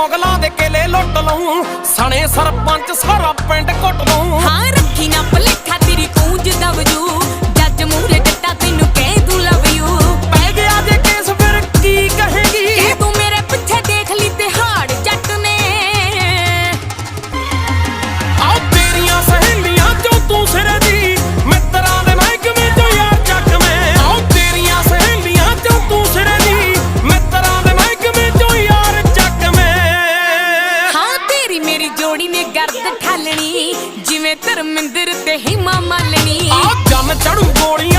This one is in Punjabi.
ਮੁਗਲਾਂ ਦੇ ਕਿਲੇ ਲੁੱਟ ਲਊ। ਸਣੇ ਸਰਪੰਚ ਸਾਰਾ ਪਿੰਡ ਘੁੱਟ ਲਊ ਲੋੜੀ ਨੇ ਗਰਦ ਖਾਲਣੀ ਜਿਵੇਂ ਧਰਮਿੰਦਰ ਤੇ ਹਿਮਾ ਮਾਲਣੀ। ਆ ਜੰਮ ਚੜੂ ਗੋਲੀ